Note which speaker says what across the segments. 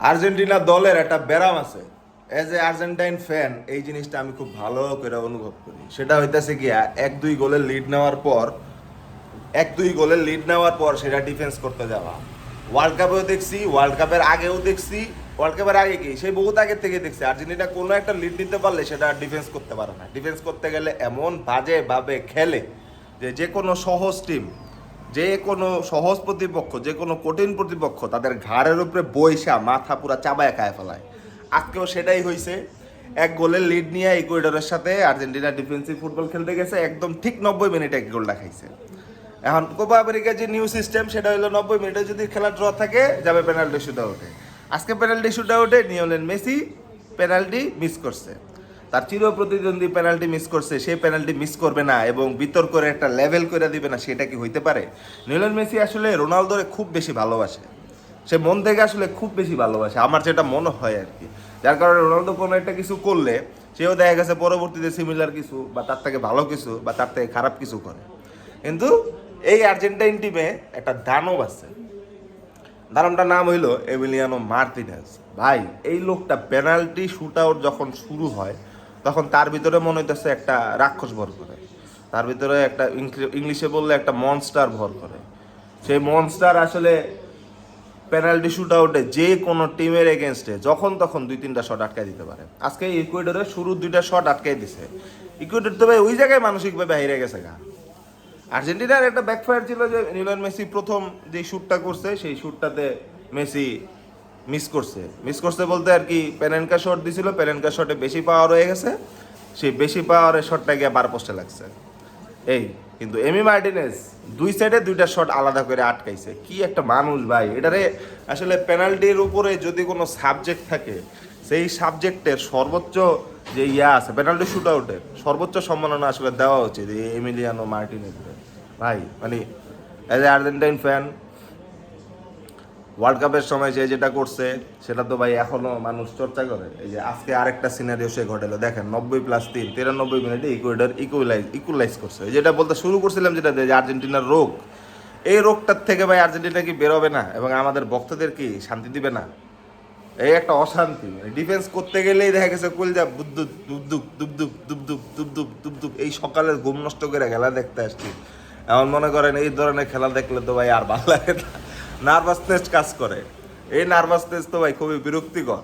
Speaker 1: Argentina দলের একটা ব্যারাম আছে। এজ এ আর্জেন্টাইন ফ্যান এই জিনিসটা আমি খুব ভালো করে অনুভব করি। সেটা হইতাছে গিয়া, এক দুই গোলের লিড নেওয়ার পর, এক দুই গোলের লিড নেওয়ার পর সেটা ডিফেন্স করতে যাওয়া। ওয়ার্ল্ড কাপেও দেখছি ওয়ার্ল্ড কাপের আগেও দেখছি। ওয়ার্ল্ড কাপের আগে কি? সেই বহুত আগের থেকে দেখছি। আর্জেন্টিনা কোনো একটা লিড নিতে পারলে সেটা ডিফেন্স করতে পারে না। ডিফেন্স করতে গেলে এমন বাজে ভাবে খেলে যে যে কোনো সহজ টিম যে কোনো সহজ প্রতিপক্ষ যে কোনো কঠিন প্রতিপক্ষ তাদের ঘাড়ের উপরে বৈশা মাথা পুরা চাবায় খায় ফেলায়। আজকেও সেটাই হয়েছে এক গোলের লিড নিয়ে ইকুয়েডরের সাথে আর্জেন্টিনা ডিফেন্সিভ ফুটবল খেলতে গেছে, একদম ঠিক নব্বই মিনিটে এক গোলটা খাইছে এখন কোপা আমেরিকার যে নিউ সিস্টেম সেটা হলো নব্বই মিনিটে যদি খেলা ড্র থাকে, যাবে পেনাল্টি শুট আউটে আজকে পেনাল্টি শুট আউটে নিয়লেন মেসি পেনাল্টি মিস করছে। তার চির প্রতিদ্বন্দ্বী পেনাল্টি মিস করছে, সে পেনাল্টি মিস করবে না এবং বিতর্ক একটা লেভেল করে দিবে না, সেটা কি হইতে পারে? নিয়লেন মেসি আসলে রোনালদোরে খুব বেশি ভালোবাসে। সে মন থেকে আসলে খুব বেশি ভালোবাসে, আমার যেটা মনে হয় আর কি। যার কারণে রোনালদো কোনো একটা কিছু করলে, সেও দেখা গেছে পরবর্তীতে সিমিলার কিছু বা তার থেকে ভালো কিছু বা তার থেকে খারাপ কিছু করে। কিন্তু এই আর্জেন্টাইন টিমে একটা দানব আছে। দানবটার নাম হইল এমিলিয়ানো মার্টিনেস ভাই, এই লোকটা পেনাল্টি শুট আউট যখন শুরু হয় তখন তার ভিতরে মনে হইতেছে একটা রাক্ষস ভর করে। তার ভিতরে একটা ইংলি- ইংলিশে বললে একটা মনস্টার ভর করে। সেই মনস্টার আসলে পেনাল্টি শুট আউটে যে কোনো টিমের এগেনস্টে যখন তখন দুই, তিনটা শট আটকাই দিতে পারে। আজকে ইকুয়েডরে শুরু দুইটা শট আটকাই দিছে। ইকুয়েডর তো ভাই ওই জায়গায় মানসিকভাবে হাইরে গেছে গা। আর্জেন্টিনার একটা ব্যাকফায়ার ছিল যে নিলন মেসি প্রথম যে শ্যুটটা করছে, সেই শ্যুটটাতে মেসি মিস করছে। মিস করছে বলতে আর কি পেনেনকা শট দিছিল পেনেনকা শটে বেশি পাওয়ার হয়ে গেছে, সেই বেশি পাওয়ারের শটটা গিয়ে বার পোস্টে লাগছে। এই, কিন্তু এমি মার্টিনেস দুই সাইডে দুইটা শট আলাদা করে আটকাইছে। কি একটা মানুষ ভাই, এটারে আসলে পেনাল্টির উপরে যদি কোনো সাবজেক্ট থাকে, সেই সাবজেক্টের সর্বোচ্চ যে ইয়া আছে পেনাল্টি শুট আউটের সর্বোচ্চ সম্মাননা আসলে দেওয়া উচিত এমিলিয়ানো মার্টিনেজকে ভাই মানে as a Argentine fan world কাপের সময় সে যেটা করছে, সেটা তো ভাই এখনও মানুষ চর্চা করে। এই যে আজকে আরেকটা সিনারিও সে ঘটেলো। দেখেন, নব্বই প্লাস তিন, তিরানব্বই মিনিটে ইকুয়েডর ইকুয়ালাইজ ইকুয়ালাইজ করছে। যেটা বলতে শুরু করছিলাম যেটা যে আর্জেন্টিনার রোগ, এই রোগটার থেকে ভাই আর্জেন্টিনা কি বেরোবে না? এবং আমাদের ভক্তদের কি শান্তি দিবে না? এই একটা অশান্তি। ডিফেন্স করতে গেলেই দেখা গেছে কলজা বুদ্দুক দুবদুক দুবদুক দুবদুক দুবদুক দুবদুক। এই সকালের ঘুম নষ্ট করে খেলা দেখতে আসছি। এমন মনে করেন এই ধরনের খেলা দেখলে তো ভাই আর ভালো লাগে না। নার্ভাসনেস কাজ করে। এই নার্ভাসনেস তো ভাই খুবই বিরক্তিকর।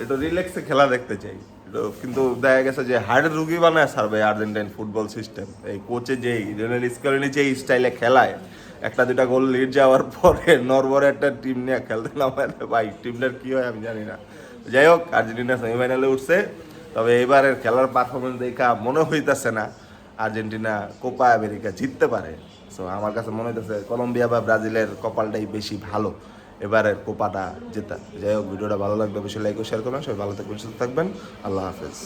Speaker 1: একটু রিল্যাক্সে খেলা দেখতে চাই। কিন্তু দেখা গেছে যে হার্টের রুগী বানায় স্যার ভাই আর্জেন্টাইন ফুটবল সিস্টেম এই কোচে যেই লিওনেল স্কলিনি যে স্টাইলে খেলায়, একটা দুটা গোল লিড যাওয়ার পরে নরবরে একটা টিম নিয়ে খেলতে নামায়। ভাই টিমটার কী হয় আমি জানি না। যাই হোক, আর্জেন্টিনা সেমিফাইনালে উঠছে। তবে এবারের খেলার পারফরমেন্স দেখা মনে হইতাছে না। আর্জেন্টিনা কোপা আমেরিকা জিততে পারে। সো আমার কাছে মনে হইতেছে কলম্বিয়া বা ব্রাজিলের কপালটাই বেশি ভালো। এবারের কোপাটা জেতা। যাই হোক, ভিডিওটা ভালো লাগলে অবশ্যই লাইক ও শেয়ার করবেন। সবাই ভালো থাকবেন, সুস্থ থাকবেন। আল্লাহ হাফেজ।